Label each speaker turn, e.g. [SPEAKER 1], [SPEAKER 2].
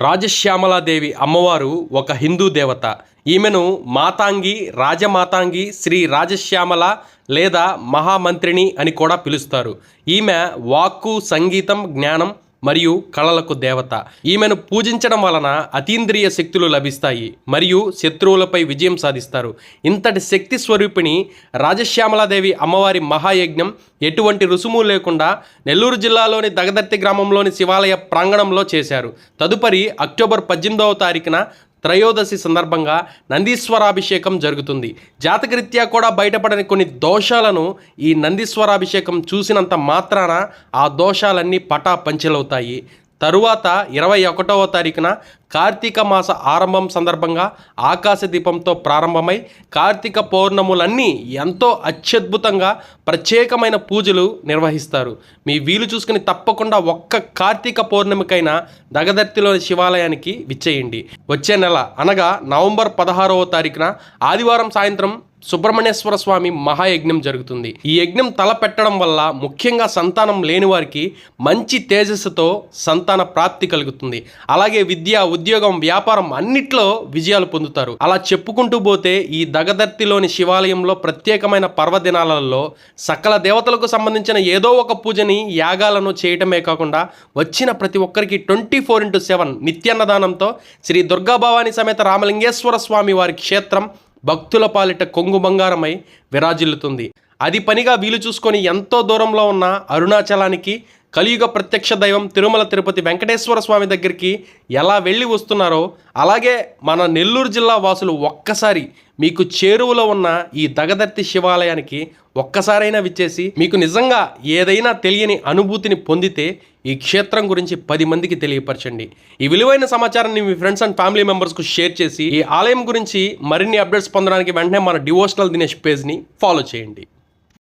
[SPEAKER 1] రాజశ్యామలాదేవి అమ్మవారు ఒక హిందూ దేవత. ఈమెను మాతాంగి రాజమాతాంగి శ్రీ రాజశ్యామల లేదా మహామంత్రిని అని కూడా పిలుస్తారు. ఈమె వాక్కు సంగీతం జ్ఞానం మరియు కళలకు దేవత. ఈమెను పూజించడం వలన అతీంద్రియ శక్తులు లభిస్తాయి మరియు శత్రువులపై విజయం సాధిస్తారు. ఇంతటి శక్తి స్వరూపిణి రాజశ్యామలాదేవి అమ్మవారి మహాయజ్ఞం ఎటువంటి రుసుము లేకుండా నెల్లూరు జిల్లాలోని దగదర్తి గ్రామంలోని శివాలయ ప్రాంగణంలో చేశారు. తదుపరి అక్టోబర్ పద్దెనిమిదవ తారీఖున త్రయోదశి సందర్భంగా నందీశ్వరాభిషేకం జరుగుతుంది. జాతకరీత్యా కూడా బయటపడని కొన్ని దోషాలను ఈ నందీశ్వరాభిషేకం చూసినంత మాత్రాన ఆ దోషాలన్నీ పటా పంచలవుతాయి తరువాత ఇరవై ఒకటవ తారీఖున కార్తీక మాస ఆరంభం సందర్భంగా ఆకాశ దీపంతో ప్రారంభమై కార్తీక పౌర్ణములన్నీ ఎంతో అత్యద్భుతంగా ప్రత్యేకమైన పూజలు నిర్వహిస్తారు. మీ వీలు చూసుకుని తప్పకుండా ఒక్క కార్తీక పౌర్ణమికైనా దగదర్తిలోని శివాలయానికి విచ్చేయండి. వచ్చే నెల అనగా నవంబర్ పదహారవ తారీఖున ఆదివారం సాయంత్రం సుబ్రహ్మణ్యేశ్వర స్వామి మహాయజ్ఞం జరుగుతుంది. ఈ యజ్ఞం తలపెట్టడం వల్ల ముఖ్యంగా సంతానం లేని వారికి మంచి తేజస్సుతో సంతాన ప్రాప్తి కలుగుతుంది. అలాగే విద్య ఉద్యోగం వ్యాపారం అన్నిట్లో విజయాలు పొందుతారు. అలా చెప్పుకుంటూ పోతే ఈ దగదర్తిలోని శివాలయంలో ప్రత్యేకమైన పర్వదినాలలో సకల దేవతలకు సంబంధించిన ఏదో ఒక పూజని యాగాలను చేయటమే కాకుండా వచ్చిన ప్రతి ఒక్కరికి ట్వంటీ ఫోర్ ఇంటూ సెవెన్ నిత్యాన్నదానంతో శ్రీ దుర్గాభవాని సమేత రామలింగేశ్వర స్వామి వారి క్షేత్రం భక్తుల పాలిట కొంగు బంగారమై విరాజిల్లుతుంది. అది పనిగా వీలు చూసుకొని ఎంతో దూరంలో ఉన్న అరుణాచలానికి కలియుగ ప్రత్యక్ష దైవం తిరుమల తిరుపతి వెంకటేశ్వర స్వామి దగ్గరికి ఎలా వెళ్ళి వస్తున్నారో అలాగే మన నెల్లూరు జిల్లా వాసులు ఒక్కసారి మీకు చేరువలో ఉన్న ఈ దగదర్తి శివాలయానికి ఒక్కసారైనా విచ్చేసి మీకు నిజంగా ఏదైనా తెలియని అనుభూతిని పొందితే ఈ క్షేత్రం గురించి పది మందికి తెలియపరచండి. ఈ విలువైన సమాచారాన్ని మీ ఫ్రెండ్స్ అండ్ ఫ్యామిలీ మెంబర్స్కు షేర్ చేసి ఈ ఆలయం గురించి మరిన్ని అప్డేట్స్ పొందడానికి వెంటనే మన డివోషనల్ దినేష్ పేజ్ని ఫాలో చేయండి.